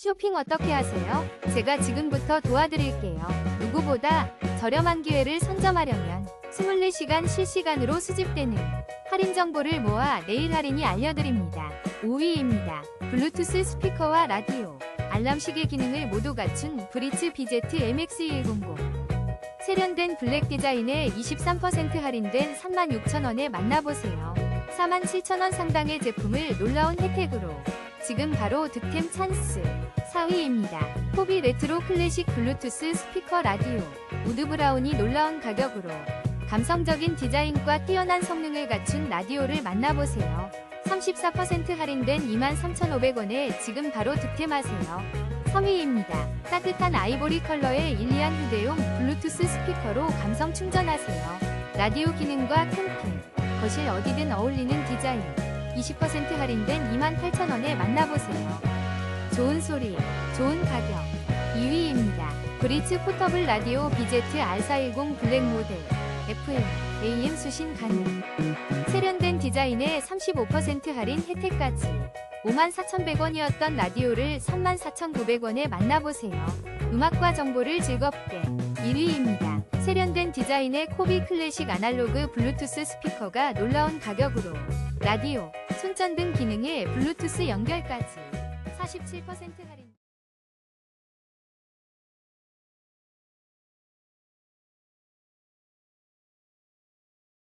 쇼핑 어떻게 하세요? 제가 지금부터 도와드릴게요. 누구보다 저렴한 기회를 선점하려면 24시간 실시간으로 수집되는 할인 정보를 모아 내일 할인이 알려드립니다. 5위입니다. 블루투스 스피커와 라디오, 알람 시계 기능을 모두 갖춘 브리츠 BZ MX210. 세련된 블랙 디자인에 23% 할인된 36,000원에 만나보세요. 47,000원 상당의 제품을 놀라운 혜택으로 지금 바로 득템 찬스 4위입니다. 호비 레트로 클래식 블루투스 스피커 라디오 우드 브라운이 놀라운 가격으로 감성적인 디자인과 뛰어난 성능을 갖춘 라디오를 만나보세요. 34% 할인된 23,500원에 지금 바로 득템하세요. 3위입니다. 따뜻한 아이보리 컬러의 일리안 휴대용 블루투스 스피커로 감성 충전하세요. 라디오 기능과 캠핑, 거실 어디든 어울리는 디자인, 20% 할인된 28,000원에 만나보세요. 좋은 소리, 좋은 가격. 2위입니다. 브리츠 포터블 라디오 BZ R410 블랙 모델. FM, AM 수신 가능. 세련된 디자인에 35% 할인 혜택까지. 54,100원이었던 라디오를 34,900원에 만나보세요. 음악과 정보를 즐겁게. 1위입니다. 디자인의 코비 클래식 아날로그 블루투스 스피커가 놀라운 가격으로 라디오, 손전 등 기능에 블루투스 연결까지 47% 할인.